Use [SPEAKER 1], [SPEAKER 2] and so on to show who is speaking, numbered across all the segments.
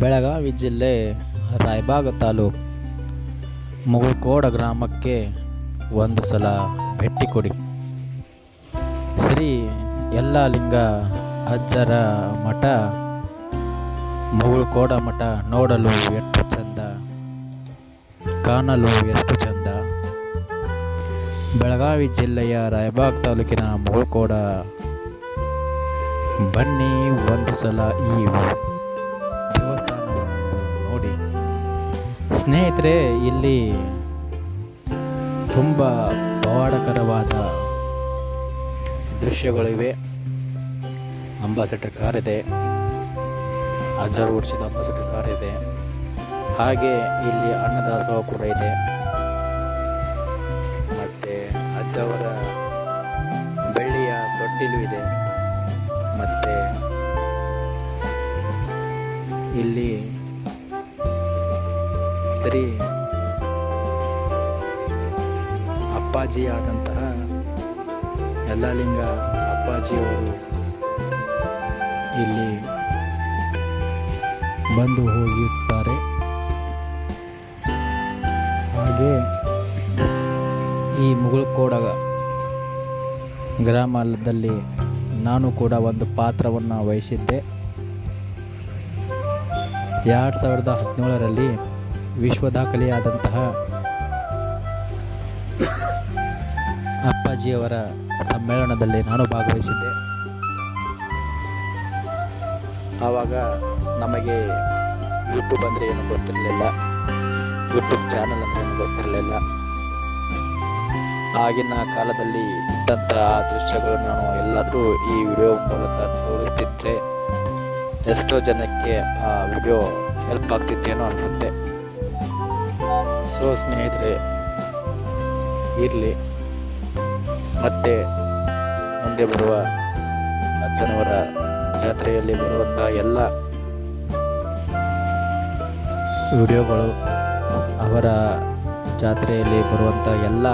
[SPEAKER 1] ಬೆಳಗಾವಿ ಜಿಲ್ಲೆ ರಾಯಬಾಗ ತಾಲೂಕು ಮುಗುಳ್ಕೋಡ ಗ್ರಾಮಕ್ಕೆ ಒಂದು ಸಲ ಭೇಟಿ ಕೊಡಿ. ಶ್ರೀ ಯಲ್ಲಾಲಿಂಗ ಅಜ್ಜರ ಮಠ, ಮುಗುಳ್ಕೋಡ ಮಠ ನೋಡಲು ಎಷ್ಟು ಚಂದ, ಕಾಣಲು ಎಷ್ಟು ಚಂದ. ಬೆಳಗಾವಿ ಜಿಲ್ಲೆಯ ರಾಯಬಾಗ್ ತಾಲೂಕಿನ ಮುಗುಳ್ಕೋಡ ಬನ್ನಿ ಒಂದು ಸಲ ಈ ನೋಡಿ. ಸ್ನೇಹಿತರೆ, ಇಲ್ಲಿ ತುಂಬ ಪವಾಡಕರವಾದ ದೃಶ್ಯಗಳಿವೆ. ಅಂಬಾಸೆಡರ್ ಕಾರ್ ಇದೆ. ಹಜಾರ್ ಓಡಿಸಿದ ಅಂಬಾಸೆಡರ್ ಕಾರ್ ಇದೆ. ಹಾಗೆ ಇಲ್ಲಿ ಅನ್ನದಾಸೋಹ ಕೂಡ ಇದೆ. ಮತ್ತು ಅಜ್ಜವರ ಬೆಳ್ಳಿಯ ತೊಟ್ಟಿಲು ಇದೆ. ಮತ್ತು ಇಲ್ಲಿ ಶ್ರೀ ಅಪ್ಪಾಜಿಯಾದಂತಹ ಯಲ್ಲಾಲಿಂಗ ಅಪ್ಪಾಜಿಯವರು ಇಲ್ಲಿ ಬಂದು ಹೋಗಿರುತ್ತಾರೆ. ಹಾಗೆ ಈ ಮುಗುಳ್ಕೋಡ ಗ್ರಾಮದಲ್ಲಿ ನಾನು ಕೂಡ ಒಂದು ಪಾತ್ರವನ್ನು ವಹಿಸಿದ್ದೆ. ಎರಡು ಸಾವಿರದ ಹದಿನೇಳರಲ್ಲಿ ವಿಶ್ವ ದಾಖಲೆಯಾದಂತಹ ಅಪ್ಪಾಜಿಯವರ ಸಮ್ಮೇಳನದಲ್ಲಿ ನಾನು ಭಾಗವಹಿಸಿದ್ದೆ. ಆವಾಗ ನಮಗೆ ಯೂಟ್ಯೂಬ್ ಅಂದರೆ ಏನು ಗೊತ್ತಿರಲಿಲ್ಲ. ಯೂಟ್ಯೂಬ್ ಚಾನಲ್ ಅಂದರೆ ಏನು ಗೊತ್ತಿರಲಿಲ್ಲ. ಆಗಿನ ಕಾಲದಲ್ಲಿ ಇದ್ದಂತಹ ದೃಶ್ಯಗಳು ನಾನು ಎಲ್ಲಾದರೂ ಈ ವಿಡಿಯೋ ಮೂಲಕ ತೋರಿಸ್ತಿದ್ರೆ ಎಷ್ಟೋ ಜನಕ್ಕೆ ಆ ವಿಡಿಯೋ ಹೆಲ್ಪ್ ಆಗ್ತಿತ್ತೇನೋ ಅನಿಸುತ್ತೆ. ಸೊ ಸ್ನೇಹಿತರೆ, ಇರಲಿ. ಮತ್ತೆ ಮುಂದೆ ಬರುವ ಅಜ್ಜನವರ ಜಾತ್ರೆಯಲ್ಲಿ ಬರುವಂಥ ಎಲ್ಲ ವಿಡಿಯೋಗಳು, ಅವರ ಜಾತ್ರೆಯಲ್ಲಿ ಬರುವಂಥ ಎಲ್ಲ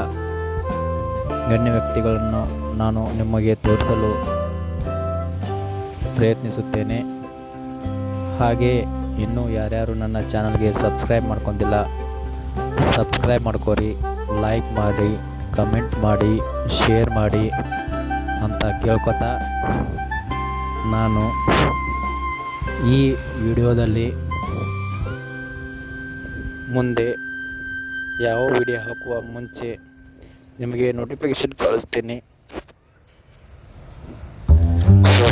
[SPEAKER 1] ಗಣ್ಯ ವ್ಯಕ್ತಿಗಳನ್ನು ನಾನು ನಿಮಗೆ ತೋರಿಸಲು ಪ್ರಯತ್ನಿಸುತ್ತೇನೆ. ಹಾಗೆ ಇನ್ನೂ ಯಾರ್ಯಾರು ನನ್ನ ಚಾನಲ್ಗೆ ಸಬ್ಸ್ಕ್ರೈಬ್ ಮಾಡ್ಕೊಂಡಿಲ್ಲ ಸಬ್ಸ್ಕ್ರೈಬ್ ಮಾಡ್ಕೋರಿ ಲೈಕ್ ಮಾಡಿ ಕಮೆಂಟ್ ಮಾಡಿ ಶೇರ್ ಮಾಡಿ ಅಂತ ಕೇಳ್ಕೊತಾ ನಾನು ಈ ವಿಡಿಯೋದಲ್ಲಿ ಮುಂದೆ ಯಾವ ವಿಡಿಯೋ ಹಾಕುವ ಮುಂಚೆ ನಿಮಗೆ ನೋಟಿಫಿಕೇಶನ್ ಕಳಿಸ್ತೀನಿ.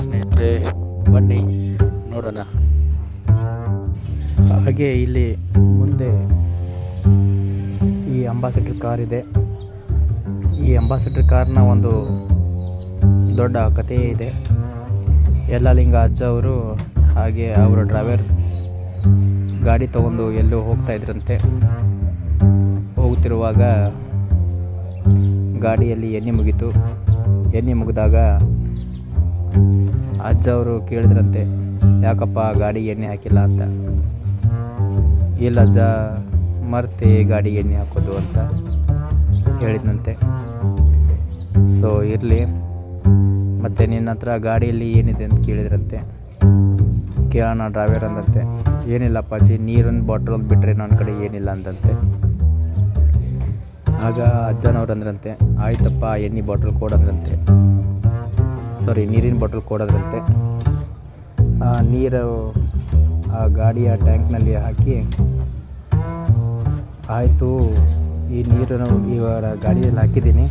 [SPEAKER 1] ಸ್ನೇಹಿತರೆ, ಬನ್ನಿ ನೋಡೋಣ. ಹಾಗೆ ಇಲ್ಲಿ ಅಂಬಾಸೆಡರ್ ಕಾರ್ ಇದೆ. ಈ ಅಂಬಾಸಿಡ್ರ್ ಕಾರ್ನ ಒಂದು ದೊಡ್ಡ ಕಥೆ ಇದೆ. ಯಲ್ಲಾಲಿಂಗ ಅಜ್ಜ ಅವರು ಹಾಗೆ ಅವರ ಡ್ರೈವರ್ ಗಾಡಿ ತಗೊಂಡು ಎಲ್ಲೂ ಹೋಗ್ತಾ ಇದ್ರಂತೆ. ಹೋಗುತ್ತಿರುವಾಗ ಗಾಡಿಯಲ್ಲಿ ಎಣ್ಣೆ ಮುಗೀತು. ಎಣ್ಣೆ ಮುಗಿದಾಗ ಅಜ್ಜ ಅವರು ಕೇಳಿದ್ರಂತೆ, ಯಾಕಪ್ಪ ಗಾಡಿ ಎಣ್ಣೆ ಹಾಕಿಲ್ಲ? ಅಂತ. ಇಲ್ಲ ಅಜ್ಜ ಮರ್ತೆ ಗಾಡಿ ಎಣ್ಣೆ ಹಾಕೋದು ಅಂತ ಹೇಳಿದ್ನಂತೆ. ಸೊ ಇರಲಿ. ಮತ್ತು ನಿನ್ನ ಹತ್ರ ಗಾಡಿಯಲ್ಲಿ ಏನಿದೆ ಅಂತ ಕೇಳಿದ್ರಂತೆ. ಕೇಳೋಣ ಡ್ರೈವರ್ ಅಂದಂತೆ. ಏನಿಲ್ಲ ಅಪ್ಪಾಜಿ ನೀರೊಂದು ಬಾಟಲ್ ಬಿಟ್ಟರೆ ನನ್ನ ಕಡೆ ಏನಿಲ್ಲ ಅಂದಂತೆ. ಆಗ ಅಜ್ಜನವ್ರು ಅಂದ್ರಂತೆ, ಆಯ್ತಪ್ಪ, ಎಣ್ಣೆ ಬಾಟಲ್ ಕೊಡೋದ್ರಂತೆ. ಸಾರಿ ನೀರಿನ ಬಾಟಲ್ ಕೊಡೋದ್ರಂತೆ. ನೀರು ಆ ಗಾಡಿಯ ಟ್ಯಾಂಕ್ನಲ್ಲಿ ಹಾಕಿ ಆಯಿತು, ಈ ನೀರನ್ನು ಇವರ ಗಾಡಿಯಲ್ಲಿ ಹಾಕಿದ್ದೀನಿ.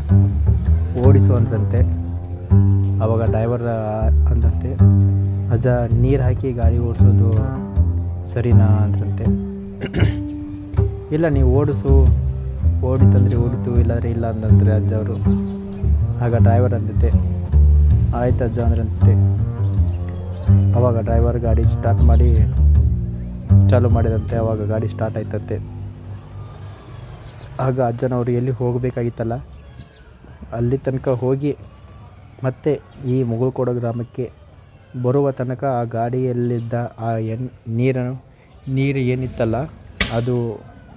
[SPEAKER 1] ಓಡಿಸು ಅಂದ್ರಂತೆ ಆವಾಗ ಡ್ರೈವರ್ ಅಂದಂತೆ, ಅಜ್ಜ, ನೀರು ಹಾಕಿ ಗಾಡಿ ಓಡಿಸೋದು ಸರಿನಾ? ಅಂದ್ರಂತೆ. ಇಲ್ಲ, ನೀವು ಓಡಿಸು. ಓಡಿತಂದರೆ ಓಡಿತು, ಇಲ್ಲಾಂದರೆ ಇಲ್ಲ ಅಂತಂದರೆ ಅಜ್ಜ ಅವರು. ಆಗ ಡ್ರೈವರ್ ಅಂದಿದ್ದೆ. ಆಯ್ತು ಅಜ್ಜ, ಅಂದ್ರಂತೆ. ಆವಾಗ ಡ್ರೈವರ್ ಗಾಡಿ ಸ್ಟಾರ್ಟ್ ಮಾಡಿ ಚಾಲು ಮಾಡಿದಂತೆ. ಆವಾಗ ಗಾಡಿ ಸ್ಟಾರ್ಟ್ ಆಯ್ತಂತೆ. ಆಗ ಅಜ್ಜನವರು ಎಲ್ಲಿ ಹೋಗಬೇಕಾಗಿತ್ತಲ್ಲ? ಅಲ್ಲಿ ತನಕ ಹೋಗಿ ಮತ್ತೆ ಈ ಮುಗುಳ್ಕೋಡ ಗ್ರಾಮಕ್ಕೆ ಬರುವ ತನಕ ಆ ಗಾಡಿಯಲ್ಲಿದ್ದ ಆ ಎನ್ ನೀರನ್ನು ನೀರು ಏನಿತ್ತಲ್ಲ, ಅದು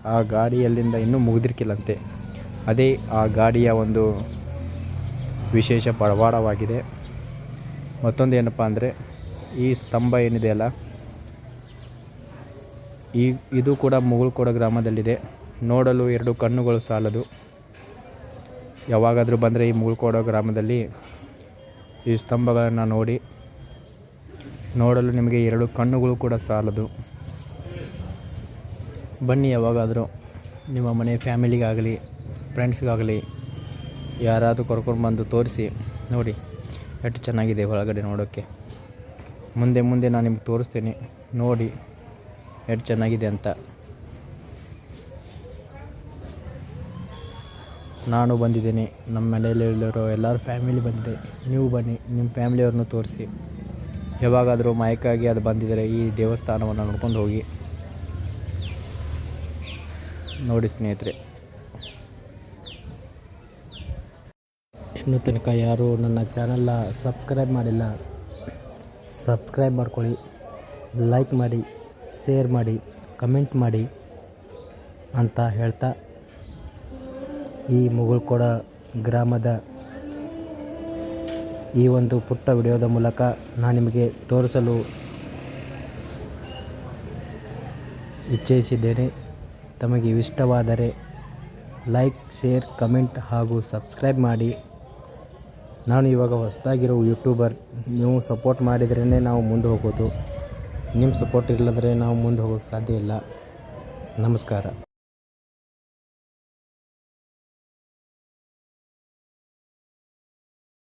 [SPEAKER 1] ಆ ಗಾಡಿಯಲ್ಲಿಂದ ಇನ್ನೂ ಮುಗಿದಿರ್ಕಿಲ್ಲಂತೆ. ಅದೇ ಆ ಗಾಡಿಯ ಒಂದು ವಿಶೇಷ ಪವಾಡವಾಗಿದೆ ಮತ್ತೊಂದು ಏನಪ್ಪ ಅಂದರೆ, ಈ ಸ್ತಂಭ ಏನಿದೆಯಲ್ಲ, ಈ, ಇದು ಕೂಡ ಮುಗುಳ್ಕೋಡ ಗ್ರಾಮದಲ್ಲಿದೆ. ನೋಡಲು ಎರಡು ಕಣ್ಣುಗಳು ಸಾಲದು. ಯಾವಾಗಾದರೂ ಬಂದರೆ ಈ ಮುಗುಳ್ಕೋಡ ಗ್ರಾಮದಲ್ಲಿ ಈ ಸ್ತಂಭಗಳನ್ನು ನೋಡಿ. ನೋಡಲು ನಿಮಗೆ ಎರಡು ಕಣ್ಣುಗಳು ಕೂಡ ಸಾಲದು. ಬನ್ನಿ ಯಾವಾಗಾದರೂ ನಿಮ್ಮ ಮನೆ ಫ್ಯಾಮಿಲಿಗಾಗಲಿ, ಫ್ರೆಂಡ್ಸ್ಗಾಗಲಿ, ಯಾರಾದರೂ ಕರ್ಕೊಂಡು ಬಂದು ತೋರಿಸಿ ನೋಡಿ. ಎಷ್ಟು ಚೆನ್ನಾಗಿದೆ ಒಳಗಡೆ ನೋಡೋಕ್ಕೆ. ಮುಂದೆ ಮುಂದೆ ನಾನು ನಿಮ್ಗೆ ತೋರಿಸ್ತೀನಿ. ನೋಡಿ, ಎಷ್ಟು ಚೆನ್ನಾಗಿದೆ ಅಂತ. ನಾನು ಬಂದಿದ್ದೀನಿ. ನಮ್ಮ ಮನೆಯಲ್ಲಿರೋ ಎಲ್ಲರೂ ಫ್ಯಾಮಿಲಿ ಬಂದಿದೆ. ನೀವು ಬನ್ನಿ, ನಿಮ್ಮ ಫ್ಯಾಮಿಲಿಯವ್ರನ್ನೂ ತೋರಿಸಿ. ಯಾವಾಗಾದರೂ ಮಾಯಕ್ಕಾಗಿ ಅದು ಬಂದಿದ್ದರೆ ಈ ದೇವಸ್ಥಾನವನ್ನು ನೋಡ್ಕೊಂಡು ಹೋಗಿ. ನೋಡಿ ಸ್ನೇಹಿತರೆ. ಇನ್ನು ತನಕ ಯಾರು ನನ್ನ ಚಾನಲ್ನ ಸಬ್ಸ್ಕ್ರೈಬ್ ಮಾಡಿಲ್ಲ, ಸಬ್ಸ್ಕ್ರೈಬ್ ಮಾಡ್ಕೊಳ್ಳಿ. ಲೈಕ್ ಮಾಡಿ, ಶೇರ್ ಮಾಡಿ, ಕಮೆಂಟ್ ಮಾಡಿ ಅಂತ ಹೇಳ್ತಾ ಈ ಮುಗುಳ್ಕೊಡ ಗ್ರಾಮದ ಈ ಒಂದು ಪುಟ್ಟ ವಿಡಿಯೋದ ಮೂಲಕ ನಾನು ನಿಮಗೆ ತೋರಿಸಲು ಇಚ್ಛಿಸಿದ್ದೇನೆ. ತಮಗೆ ಇಷ್ಟವಾದರೆ ಲೈಕ್, ಶೇರ್, ಕಮೆಂಟ್ ಹಾಗೂ ಸಬ್ಸ್ಕ್ರೈಬ್ ಮಾಡಿ. ನಾನು ಇವಾಗ ಹೊಸದಾಗಿರೋ ಯೂಟ್ಯೂಬರ್, ನೀವು ಸಪೋರ್ಟ್ ಮಾಡಿದ್ರೇ ನಾವು ಮುಂದೆ ಹೋಗೋದು. ನಿಮ್ಮ ಸಪೋರ್ಟ್ ಇಲ್ಲಂದರೆ ನಾವು ಮುಂದೆ ಹೋಗೋಕ್ಕೆ ಸಾಧ್ಯ ಇಲ್ಲ. ನಮಸ್ಕಾರ.